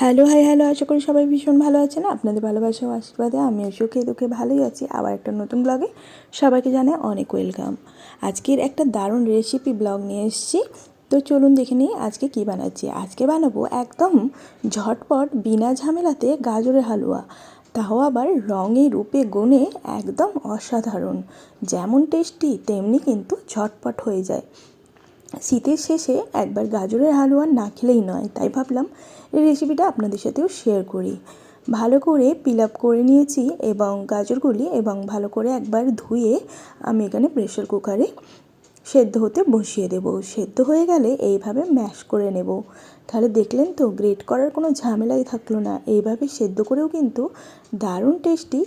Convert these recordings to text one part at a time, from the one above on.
Hello, high, hello, আশা করি সবাই ভীষণ ভালো আছেন। আপনাদের ভালোবাসা ও আশীর্বাদে, আমিও সুখে দুঃখে ভালোই আছি। আবার একটা নতুন ব্লগে সবাইকে জানাই অনেক ওয়েলকাম আজকের একটা দারুণ রেসিপি ব্লগ নিয়ে এসেছি। তো চলুন দেখে নিই আজকে কি বানাচ্ছি। আজকে বানাবো একদম ঝটপট বিনা ঝামেলাতে গাজরের হালুয়া। তাও আবার রঙে রূপে গুণে একদম অসাধারণ। যেমন টেস্টি, তেমনি কিন্তু ঝটপট হয়ে যায়। শীতের শেষে একবার গাজরের হালুয়া না খেলেই নয়, তাই ভাবলাম এই রেসিপিটা আপনাদের সাথেও শেয়ার করি। ভালো করে পিল আপ করে নিয়েছি এবং গাজরগুলি এবং ভালো করে একবার ধুয়ে আমি এখানে প্রেশার কুকারে সেদ্ধ হতে বসিয়ে দেব। সেদ্ধ হয়ে গেলে এইভাবে ম্যাশ করে নেব। তাহলে দেখলেন তো গ্রেট করার কোনো ঝামেলাই থাকল না। এইভাবে সেদ্ধ করেও কিন্তু দারুণ টেস্টি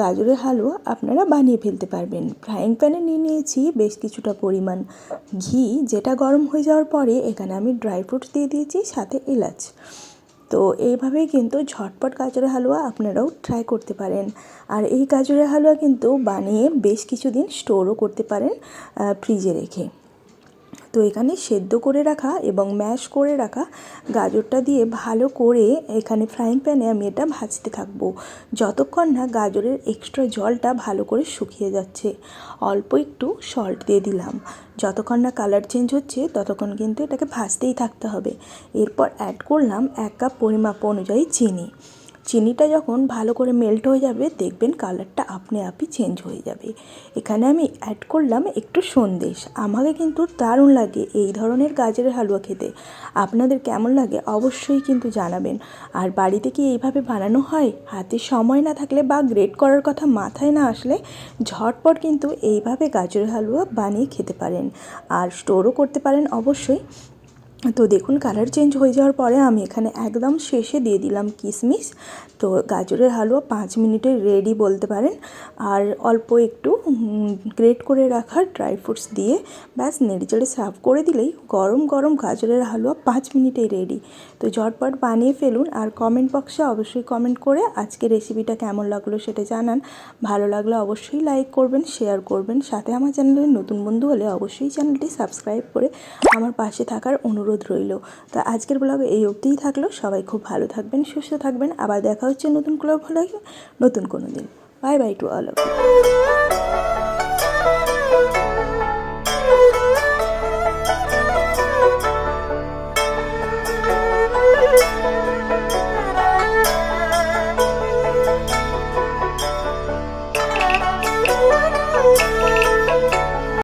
গাজরের হালুয়া আপনারা বানিয়ে ফেলতে পারবেন। ফ্রাইং প্যানে নিয়ে নিয়েছি বেশ কিছুটা পরিমাণ ঘি, যেটা গরম হয়ে যাওয়ার পরে এখানে আমি ড্রাই ফ্রুটস দিয়ে দিয়েছি, সাথে এলাচ। তো এইভাবেই কিন্তু ঝটপট গাজরের হালুয়া আপনারাও ট্রাই করতে পারেন। আর এই গাজরের হালুয়া কিন্তু বানিয়ে বেশ কিছুদিন স্টোরও করতে পারেন ফ্রিজে রেখে। তো এখানে সেদ্ধ করে রাখা এবং ম্যাশ করে রাখা গাজরটা দিয়ে ভালো করে এখানে ফ্রাইং প্যানে আমি এটা ভাজতে থাকব। যতক্ষণ না গাজরের এক্সট্রা জলটা ভালো করে শুকিয়ে যাচ্ছে, অল্প একটু সল্ট দিয়ে দিলাম। যতক্ষণ না কালার চেঞ্জ হচ্ছে, ততক্ষণ কিন্তু এটাকে ভাজতেই থাকতে হবে। এরপর অ্যাড করলাম এক কাপ পরিমাপ অনুযায়ী চিনি। চিনিটা যখন ভালো করে মেল্ট হয়ে যাবে, দেখবেন কালারটা আপনি আপই চেঞ্জ হয়ে যাবে। এখানে আমি অ্যাড করলাম একটু সন্দেশ। আমাকে কিন্তু দারুণ লাগে এই ধরনের গাজরের হালুয়া খেতে। আপনাদের কেমন লাগে অবশ্যই কিন্তু জানাবেন। আর বাড়িতে কি এইভাবে বানানো হয়? হাতে সময় না থাকলে বা গ্রেট করার কথা মাথায় না আসলে ঝটপট কিন্তু এইভাবে গাজরের হালুয়া বানিয়ে খেতে পারেন। আর স্টোরও করতে পারেন অবশ্যই। তো দেখুন কালার চেঞ্জ হয়ে যাওয়ার পরে আমি এখানে একদম শেষে দিয়ে দিলাম কিশমিশ তো গাজরের হালুয়া পাঁচ মিনিটে রেডি বলতে পারেন। আর অল্প একটু গ্রেট করে রাখা ড্রাই ফ্রুটস দিয়ে ব্যাস নেড়েচেড়ে সার্ভ করে দিলেই গরম গরম গাজরের হালুয়া পাঁচ মিনিটেই রেডি তো ঝটপট বানিয়ে ফেলুন আর কমেন্ট বক্সে অবশ্যই কমেন্ট করে আজকে রেসিপিটা কেমন লাগল সেটা জানান। ভালো লাগলে অবশ্যই লাইক করবেন শেয়ার করবেন। সাথে আমার চ্যানেলের নতুন বন্ধু হলে অবশ্যই চ্যানেলটি সাবস্ক্রাইব করে আমার পাশে থাকার অনুরোধ রইল। তো আজকের ব্লগ এই অবধিই থাকল। সবাই খুব ভালো থাকবেন, সুস্থ থাকবেন। আবার দেখা হচ্ছে নতুন ক্লাব ভালো নতুন কোনো দিন। Bye bye to all of